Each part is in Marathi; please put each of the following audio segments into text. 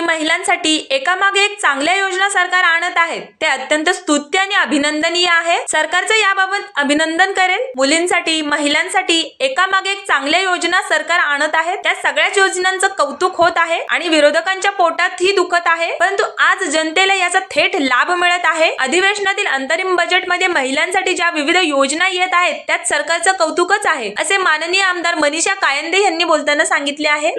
महिलांसाठी एकामागे एक चांगल्या योजना सरकार आणत आहे ते अत्यंत स्तुत्य आणि अभिनंदनीय आहे. सरकारचं याबाबत अभिनंदन करेन मुलींसाठी महिलांसाठी एकामागे एक चांगल्या योजना सरकार आणत आहे. त्या सगळ्याच योजनांचं कौतुक होत आहे आणि विरोधकांच्या पोटात ही दुखत आहे. परंतु आज जनतेला याचा थेट लाभ मिळत आहे. अधिवेशनातील अंतरिम बजेटमध्ये महिलांसाठी ज्या विविध योजना येत आहेत त्यात सरकारचं कौतुकच आहे असे माननीय आमदार मनीषा कायंदे यांनी बोलताना सांगितले आहे.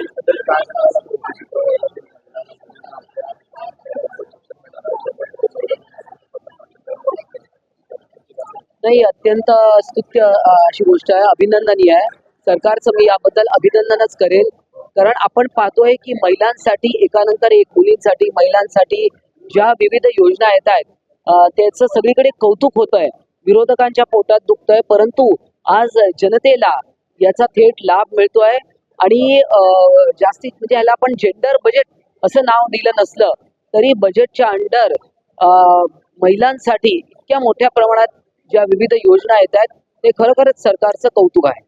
नाही अत्यंत स्तुत्य अशी गोष्ट आहे. अभिनंदनीय आहे. सरकारचं मी याबद्दल अभिनंदनच करेल कारण आपण पाहतोय की महिलांसाठी एकानंतर एक मुलींसाठी महिलांसाठी ज्या विविध योजना येत आहेत त्याचं सगळीकडे कौतुक होत आहे विरोधकांच्या पोटात दुखतंय. परंतु आज जनतेला याचा थेट लाभ मिळतोय. आणि जास्तीत म्हणजे याला आपण जेंडर बजेट असं नाव दिलं नसलं तरी बजेटच्या अंडर महिलांसाठी इतक्या मोठ्या प्रमाणात ज्या विविध योजना येत आहेत ते खरोखरच सरकारचं कौतुक आहे.